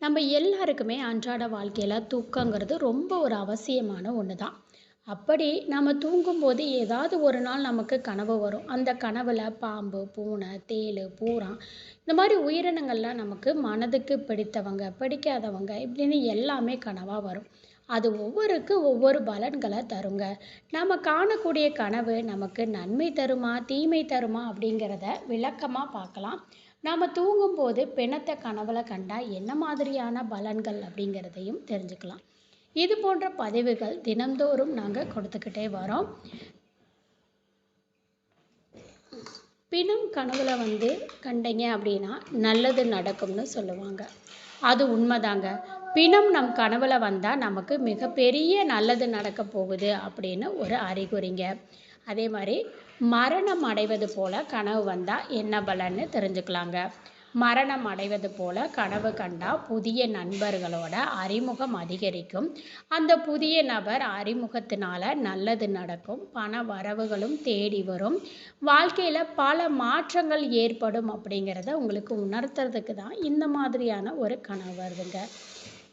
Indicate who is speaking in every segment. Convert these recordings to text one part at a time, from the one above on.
Speaker 1: நம்ம எல்லாருக்குமே அன்றாட வாழ்க்கையில் தூக்கங்கிறது ரொம்ப ஒரு அவசியமான ஒன்று தான் அப்படி நம்ம தூங்கும்போது ஏதாவது ஒரு நாள் நமக்கு கனவு வரும். அந்த கனவில் பாம்பு பூனை தேள் பூரா இந்த மாதிரி உயிரினங்கள்லாம் நமக்கு மனதுக்கு பிடித்தவங்க பிடிக்காதவங்க இப்படின்னு எல்லாமே கனவாக வரும். அது ஒவ்வொருக்கு ஒவ்வொரு பலன்களை தருங்க. நம்ம காணக்கூடிய கனவு நமக்கு நன்மை தருமா தீமை தருமா அப்படிங்கிறத விளக்கமாக பார்க்கலாம். நாம் தூங்கும்போது பிணத்தை கனவுல கண்டால் என்ன மாதிரியான பலன்கள் அப்படிங்கிறதையும் தெரிஞ்சுக்கலாம். இது போன்ற பதிவுகள் தினந்தோறும் நாங்கள் கொடுத்துக்கிட்டே வரோம். பிணம் கனவுல வந்து கண்டீங்க அப்படின்னா நல்லது நடக்கும்னு சொல்லுவாங்க. அது உண்மைதாங்க. பிணம் நம் கனவுல வந்தால் நமக்கு மிகப்பெரிய நல்லது நடக்க போகுது அப்படின்னு ஒரு அறிகுறிங்க. அதே மாதிரி மரணம் அடைவது போல் கனவு வந்தால் என்ன பலன்னு தெரிஞ்சுக்கலாங்க. மரணம் அடைவது போல் கனவு கண்டால் புதிய நண்பர்களோட அறிமுகம் அதிகரிக்கும். அந்த புதிய நபர் அறிமுகத்தினால நல்லது நடக்கும். பண வரவுகளும் தேடி வரும். வாழ்க்கையில் பல மாற்றங்கள் ஏற்படும் அப்படிங்கிறத உங்களுக்கு உணர்த்துறதுக்கு தான் இந்த மாதிரியான ஒரு கனவு வருதுங்க.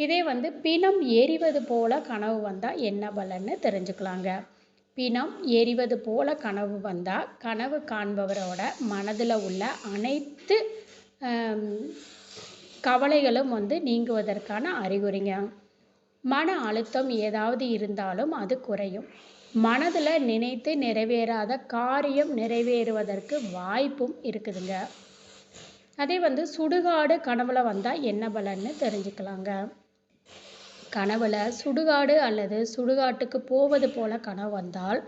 Speaker 1: இதே வந்து பிணம் எரிவது போல கனவு வந்தால் என்ன பலன்னு தெரிஞ்சுக்கலாங்க. பிணம் எரிவது போல கனவு வந்தால் கனவு காண்பவரோட மனதில் உள்ள அனைத்து கவலைகளும் வந்து நீங்குவதற்கான அறிகுறிங்க. மன அழுத்தம் ஏதாவது இருந்தாலும் அது குறையும். மனதில் நினைத்து நிறைவேறாத காரியம் நிறைவேறுவதற்கு வாய்ப்பும் இருக்குதுங்க. அதே வந்து சுடுகாடு கனவுல வந்தால் என்ன பலன்னு தெரிஞ்சுக்கலாங்க. கனவுல சுடுகாடு அல்லது சுடுகாட்டுக்கு போவது போல கனவு வந்தால்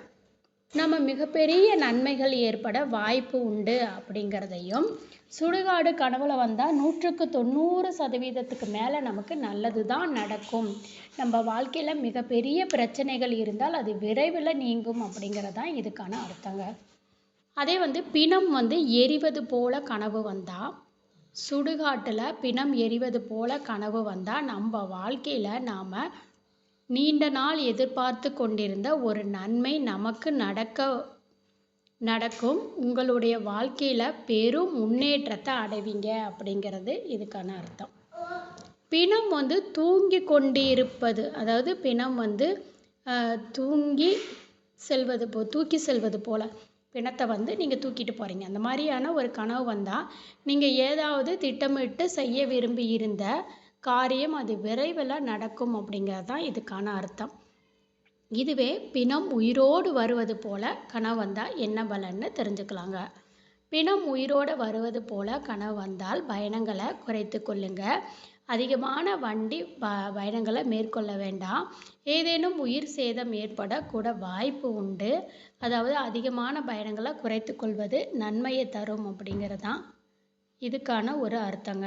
Speaker 1: நம்ம மிகப்பெரிய நன்மைகள் ஏற்பட வாய்ப்பு உண்டு அப்படிங்கிறதையும் சுடுகாடு கனவுல வந்தால் நூற்றுக்கு தொண்ணூறு சதவீதத்துக்கு மேலே நமக்கு நல்லது தான் நடக்கும். நம்ம வாழ்க்கையில் மிகப்பெரிய பிரச்சனைகள் இருந்தால் அது விரைவில் நீங்கும் அப்படிங்கிறது தான் இதுக்கான அர்த்தங்க. அதே வந்து பிணம் வந்து எரிவது போல கனவு வந்தால் சுடுகாட்டில் பிணம் எரிவது போல கனவு வந்தால் நம்ம வாழ்க்கையில் நாம் நீண்ட நாள் எதிர்பார்த்து கொண்டிருந்த ஒரு நன்மை நமக்கு நடக்க நடக்கும். உங்களுடைய வாழ்க்கையில் பெரும் முன்னேற்றத்தை அடைவீங்க அப்படிங்கிறது இதுக்கான அர்த்தம். பிணம் வந்து தூங்கி கொண்டிருப்பது அதாவது பிணம் வந்து தூங்கி செல்வது போ தூக்கி செல்வது போல். பிணத்தை வந்து நீங்கள் தூக்கிட்டு போகிறீங்க அந்த மாதிரியான ஒரு கனவு வந்தால் நீங்கள் ஏதாவது திட்டமிட்டு செய்ய விரும்பி இருந்த காரியம் அது விரைவில் நடக்கும் அப்படிங்கிறது தான் இதுக்கான அர்த்தம். இதுவே பிணம் உயிரோடு வருவது போல கனவு வந்தால் என்ன பலன்னு தெரிஞ்சுக்கலாங்க. பிணம் உயிரோடு வருவது போல கனவு வந்தால் பயணங்களை குறைத்து கொள்ளுங்கள் அதிகமான வண்டி ப பயணங்களை மேற்கொள்ள வேண்டாம். ஏதேனும் உயிர் சேதம் ஏற்பட கூட வாய்ப்பு உண்டு. அதாவது அதிகமான பயணங்களை குறைத்து கொள்வது நன்மையை தரும் அப்படிங்கிறது தான் இதுக்கான ஒரு அர்த்தங்க.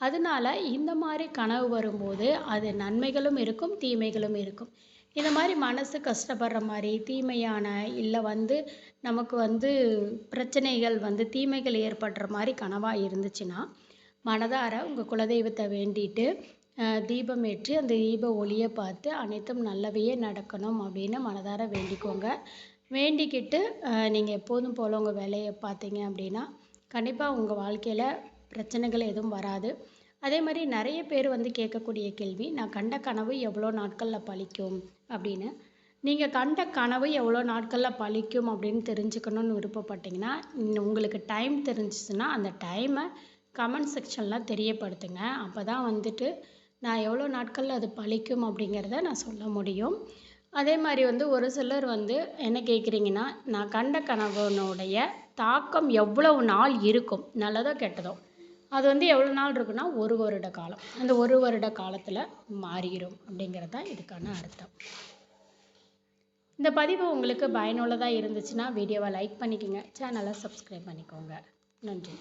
Speaker 1: அதனால இந்த மாதிரி கனவு வரும்போது அது நன்மைகளும் இருக்கும் தீமைகளும் இருக்கும். இந்த மாதிரி மனசு கஷ்டப்படுற மாதிரி தீமையான இல்லை வந்து நமக்கு வந்து பிரச்சனைகள் வந்து தீமைகள் ஏற்படுற மாதிரி கனவாக இருந்துச்சுன்னா மனதார உங்கள் குலதெய்வத்தை வேண்டிட்டு தீபம் ஏற்றி அந்த தீப ஒளியை பார்த்து அனைத்தும் நல்லவையே நடக்கணும் அப்படின்னு மனதார வேண்டிக்கோங்க. வேண்டிக்கிட்டு நீங்கள் எப்போதும் போல் உங்கள் வேலையை பார்த்தீங்க அப்படின்னா கண்டிப்பாக உங்கள் வாழ்க்கையில் பிரச்சனைகள் எதுவும் வராது. அதே மாதிரி நிறைய பேர் வந்து கேட்கக்கூடிய கேள்வி நான் கண்ட கனவு எவ்வளோ நாட்களில் பழிக்கும் அப்படின்னு. நீங்கள் கண்ட கனவு எவ்வளோ நாட்களில் பழிக்கும் அப்படின்னு தெரிஞ்சுக்கணுன்னு விருப்பப்பட்டீங்கன்னா உங்களுக்கு டைம் தெரிஞ்சிச்சுன்னா அந்த டைமை கமெண்ட் செக்ஷனில் தெரியப்படுத்துங்க. அப்போ தான் வந்துட்டு நான் எவ்வளோ நாட்களில் அது பழிக்கும் அப்படிங்கிறத நான் சொல்ல முடியும். அதே மாதிரி வந்து ஒரு சிலர் வந்து என்ன கேட்குறீங்கன்னா நான் கண்ட கனவுனுடைய தாக்கம் எவ்வளவு நாள் இருக்கும்? நல்லதோ கெட்டதோ? அது வந்து எவ்வளோ நாள் இருக்குன்னா ஒரு வருட காலம். அந்த ஒரு வருட காலத்தில் மாறிடும் அப்படிங்கிறது தான் இதுக்கான அர்த்தம். இந்த பதிவு உங்களுக்கு பயனுள்ளதாக இருந்துச்சுன்னா வீடியோவை லைக் பண்ணிக்கோங்க. சேனலை சப்ஸ்கிரைப் பண்ணிக்கோங்க. நன்றி.